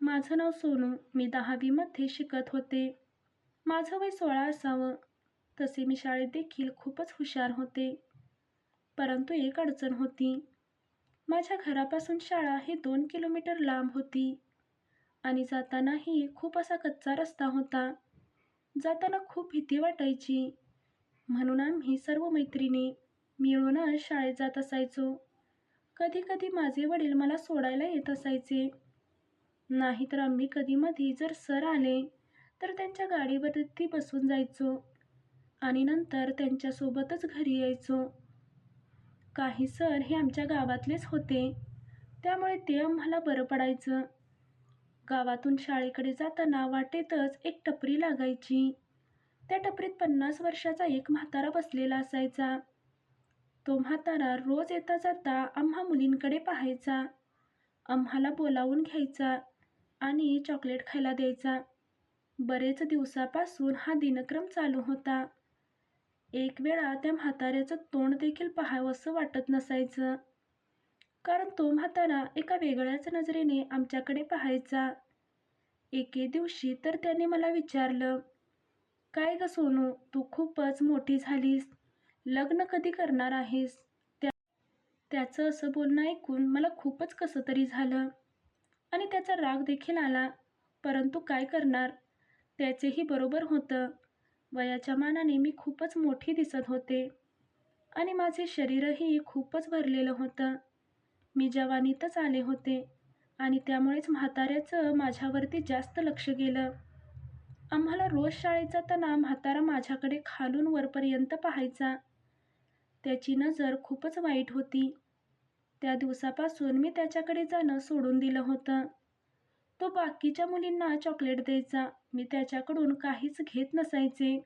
माझं नाव सोनू. मी दहावीमध्ये शिकत होते. माझं वय सोळा असावं. तसे मी शाळेत देखील खूपच हुशार होते. परंतु एक अडचण होती. माझ्या घरापासून शाळा ही दोन किलोमीटर लांब होती. आणि जातानाही खूप असा कच्चा रस्ता होता. जाताना खूप भीती वाटायची. म्हणून आम्ही सर्व मैत्रिणी मिळूनच शाळेत जात असायचो. कधी कधी माझे वडील मला सोडायला येत असायचे. नाहीतर आम्ही कधीमधी जर सर आले तर त्यांच्या गाडीवरती बसून जायचो आणि नंतर त्यांच्यासोबतच घरी यायचो. काही सर हे आमच्या गावातलेच होते त्यामुळे ते आम्हाला बरं पडायचं. गावातून शाळेकडे जाताना वाटेतच एक टपरी लागायची. त्या टपरीत पन्नास वर्षाचा एक म्हातारा बसलेला असायचा. तो म्हातारा रोज येता जाता आम्हा मुलींकडे पाहायचा आम्हाला बोलावून घ्यायचा. आणि चॉकलेट खायला द्यायचा. बरेच दिवसापासून हा दिनक्रम चालू होता. एक वेळा त्या म्हाताऱ्याचं तोंड देखील पाहावंसं वाटत नसायचं. कारण तो म्हातारा एका वेगळ्याच नजरेने आमच्याकडे पाहायचा. एके दिवशी तर त्याने मला विचारलं काय ग सोनू तू खूपच मोठी झालीस. लग्न कधी करणार आहेस? त्या त्याचं असं बोलणं ऐकून मला खूपच कसं तरी झालं. आणि त्याचा राग देखील आला. परंतु काय करणार? त्याचेही बरोबर होतं. वयाच्या मानाने मी खूपच मोठी दिसत होते. आणि माझे शरीरही खूपच भरलेलं होतं. मी जवानीतच आले होते. आणि त्यामुळेच म्हाताऱ्याचं माझ्यावरती जास्त लक्ष गेलं. आम्हाला रोज शाळेचा जाताना म्हातारा माझ्याकडे खालून वरपर्यंत पाहायचा. त्याची नजर खूपच वाईट होती. त्या दिवसापासून मी त्याच्याकडे जाणं सोडून दिलं होतं. तो बाकीच्या मुलींना चॉकलेट द्यायचा. मी त्याच्याकडून काहीच घेत नसायचे.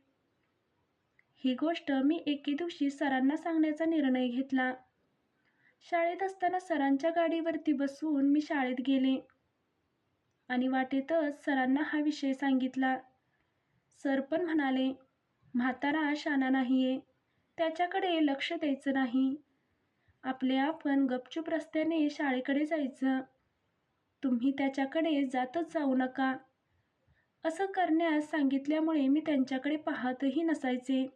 ही गोष्ट मी एके दिवशी सरांना सांगण्याचा निर्णय घेतला. शाळेत असताना सरांच्या गाडीवरती बसून मी शाळेत गेले. आणि वाटेतच सरांना हा विषय सांगितला. सर पण म्हणाले म्हातारा शाना नाहीये. त्याच्याकडे लक्ष द्यायचं नाही. आपले आपण गपचूप रस्त्याने शाळेकडे जायचं. तुम्ही त्याच्याकडे जातच जाऊ नका. असं करण्यास सांगितल्यामुळे मी त्यांच्याकडे पाहतही नसायचे.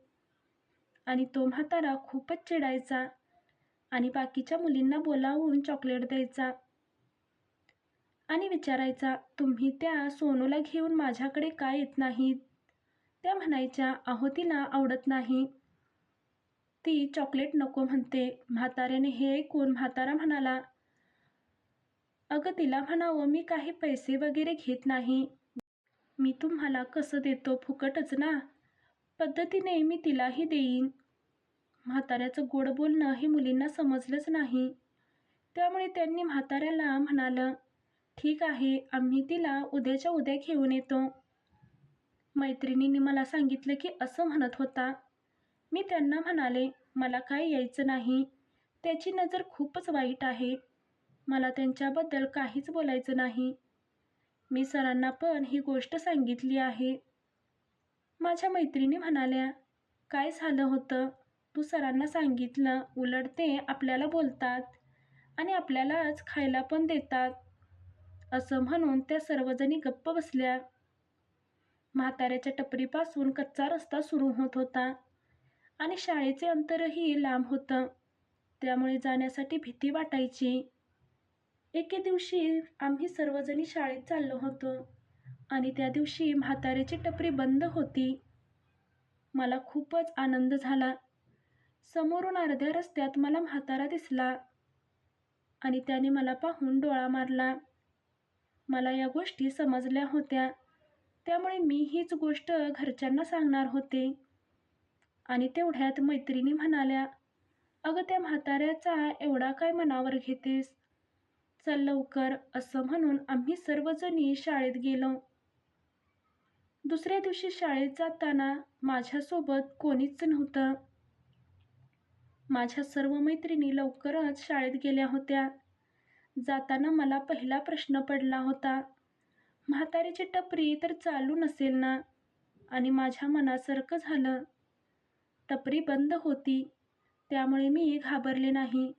आणि तो म्हातारा खूपच चिडायचा आणि बाकीच्या मुलींना बोलावून चॉकलेट द्यायचा. आणि विचारायचा तुम्ही त्या सोनूला घेऊन माझ्याकडे का येत नाहीत? त्या म्हणायच्या अहो तिला आवडत नाही. ती चॉकलेट नको म्हणते. म्हाताऱ्याने हे ऐकून म्हातारा म्हणाला. अगं तिला म्हणावं मी काही पैसे वगैरे घेत नाही. मी तुम्हाला कसं देतो? फुकटच ना? पद्धतीने मी तिलाही देईन. म्हाताऱ्याचं गोड बोलणं हे मुलींना समजलंच नाही. त्यामुळे त्यांनी म्हाताऱ्याला म्हणालं ठीक आहे आम्ही तिला उद्याच्या उद्या घेऊन येतो. मैत्रिणींनी मला सांगितलं की असं म्हणत होता. मी त्यांना म्हणाले मला काय यायचं नाही. त्याची नजर खूपच वाईट आहे. मला त्यांच्याबद्दल काहीच बोलायचं नाही. मी सरांना पण ही गोष्ट सांगितली आहे. माझ्या मैत्रिणी म्हणाल्या काय झालं होतं? तू सरांना सांगितलं उलट ते आपल्याला बोलतात आणि आपल्यालाच खायला पण देतात. असं म्हणून त्या सर्वजणी गप्प बसल्या. म्हाताऱ्याच्या टपरीपासून कच्चा रस्ता सुरू होत होता. आणि शाळेचे अंतरही लांब होतं. त्यामुळे जाण्यासाठी भीती वाटायची. एके दिवशी आम्ही सर्वजणी शाळेत चाललो होतो आणि त्या दिवशी म्हाताऱ्याची टपरी बंद होती. मला खूपच आनंद झाला. समोरून अर्ध्या रस्त्यात मला म्हातारा दिसला आणि त्याने मला पाहून डोळा मारला. मला या गोष्टी समजल्या होत्या. त्यामुळे मी हीच गोष्ट घरच्यांना सांगणार होते. आणि तेवढ्यात मैत्रिणी म्हणाल्या अगं त्या म्हाताऱ्याचा एवढा काय मनावर घेतेस? चल लवकर असं म्हणून आम्ही सर्वजणी शाळेत गेलो. दुसऱ्या दिवशी शाळेत जाताना माझ्यासोबत कोणीच नव्हतं. माझ्या सर्व मैत्रिणी लवकरच शाळेत गेल्या होत्या. जाताना मला पहिला प्रश्न पडला होता म्हातारीची टपरी तर चालू नसेल ना? आणि माझ्या मनासारखं झालं. टपरी बंद होती. त्यामुळे मी घाबरले नाही.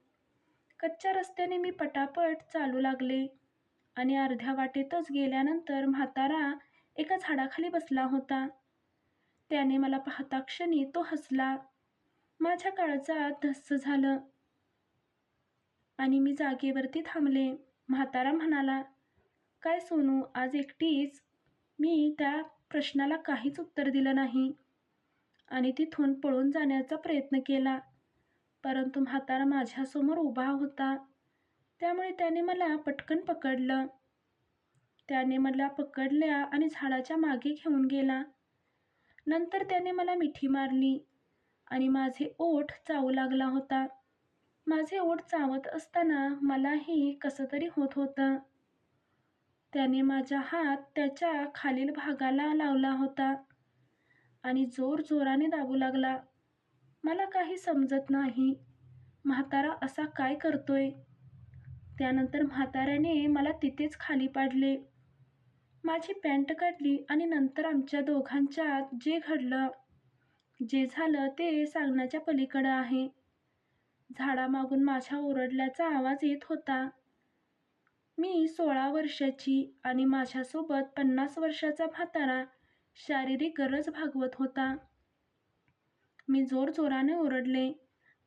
कच्च्या रस्त्याने मी पटापट चालू लागले आणि अर्ध्या वाटेतच गेल्यानंतर म्हातारा एका झाडाखाली बसला होता. त्याने मला पाहता क्षणी तो हसला. माझ्या काळजात धस्स झालं. आणि मी जागेवरती थांबले. म्हातारा म्हणाला काय सोनू आज एकटीच? मी त्या प्रश्नाला काहीच उत्तर दिलं नाही. आणि तिथून पळून जाण्याचा प्रयत्न केला. परंतु म्हातारा माझ्यासमोर उभा होता. त्यामुळे त्याने मला पटकन पकडलं. त्याने मला पकडल्या आणि झाडाच्या मागे घेऊन गेला. नंतर त्याने मला मिठी मारली आणि माझे ओठ चावू लागला होता. माझे ओठ चावत असताना मलाही कसं तरी होत होतं. त्याने माझा हात त्याच्या खालील भागाला लावला होता. आणि जोर जोराने दाबू लागला. मला काही समजत नाही. म्हातारा असा काय करतोय? त्यानंतर म्हाताऱ्याने मला तिथेच खाली पाडले. माझी पॅन्ट काढली आणि नंतर आमच्या दोघांच्यात जे घडलं जे झालं ते सांगण्याच्या पलीकडं आहे. झाडामागून माझ्या ओरडल्याचा आवाज येत होता. मी सोळा वर्षाची आणि माझ्यासोबत पन्नास वर्षाचा म्हातारा शारीरिक गरज भागवत होता. मी जोर जोराने ओरडले.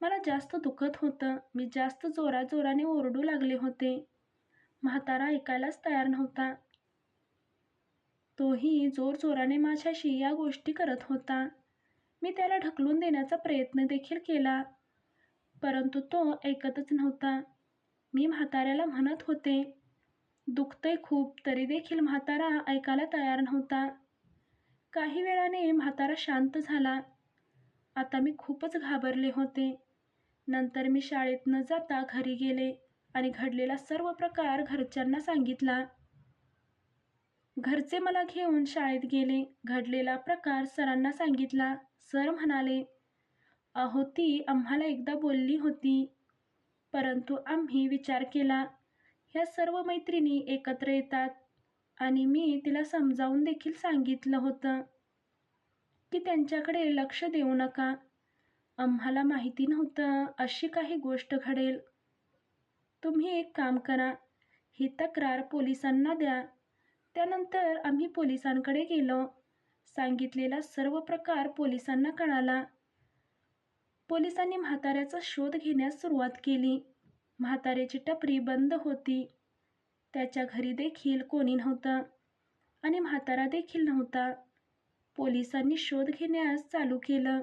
मला जास्त दुखत होतं. मी जास्त जोरा जोराने ओरडू लागले होते. म्हातारा ऐकायलाच तयार नव्हता. तोही जोर जोराने माझ्याशी या गोष्टी करत होता. मी त्याला ढकलून देण्याचा प्रयत्न देखील केला परंतु तो ऐकतच नव्हता. मी म्हाताऱ्याला म्हणत होते दुखतंय खूप तरी देखील म्हातारा ऐकायला तयार नव्हता. काही वेळाने म्हातारा शांत झाला. आता मी खूपच घाबरले होते. नंतर मी शाळेत न जाता घरी गेले आणि घडलेला सर्व प्रकार घरच्यांना सांगितला. घरचे मला घेऊन शाळेत गेले. घडलेला प्रकार सरांना सांगितला. सर म्हणाले अहो ती आम्हाला एकदा बोलली होती. परंतु आम्ही विचार केला. ह्या सर्व मैत्रिणी एकत्र येतात. आणि मी तिला समजावून देखील सांगितलं होतं की त्यांच्याकडे लक्ष देऊ नका. आम्हाला माहिती नव्हतं अशी काही गोष्ट घडेल. तुम्ही एक काम करा. ही तक्रार पोलिसांना द्या. त्यानंतर आम्ही पोलिसांकडे गेलो. सांगितलेला सर्व प्रकार पोलिसांना कळाला. पोलिसांनी म्हाताऱ्याचा शोध घेण्यास सुरुवात केली. म्हाताऱ्याची टपरी बंद होती. त्याच्या घरी देखील कोणी नव्हतं आणि म्हातारा देखील नव्हता. पोलिसांनी शोध घेण्यास चालू केलं.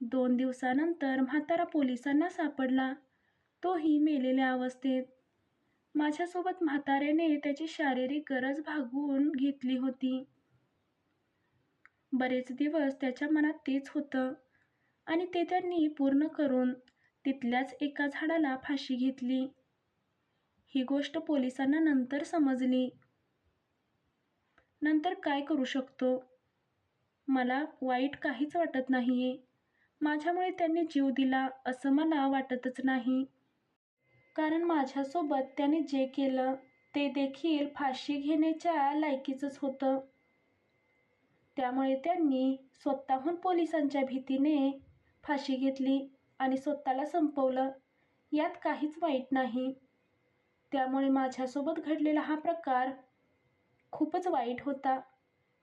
दोन दिवसानंतर म्हातारा पोलिसांना सापडला. तोही मेलेल्या अवस्थेत. माझ्यासोबत म्हाताऱ्याने त्याची शारीरिक गरज भागवून घेतली होती. बरेच दिवस त्याच्या मनात तेच होतं आणि ते त्यांनी पूर्ण करून तिथल्याच एका झाडाला फाशी घेतली. ही गोष्ट पोलिसांना नंतर समजली. नंतर काय करू शकतो? मला वाईट काहीच वाटत नाही आहे माझ्यामुळे त्यांनी जीव दिला असं मला वाटतच नाही. कारण माझ्यासोबत त्याने जे केलं ते देखील फाशी घेण्याच्या लायकीचंच होतं. त्यामुळे त्यांनी स्वतःहून पोलिसांच्या भीतीने फाशी घेतली आणि स्वतःला संपवलं. यात काहीच वाईट नाही. त्यामुळे माझ्यासोबत घडलेला हा प्रकार खूपच वाईट होता.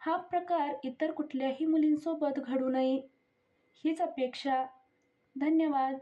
हा प्रकार इतर कुठल्याही मुलींसोबत घडू नये हीच अपेक्षा. धन्यवाद.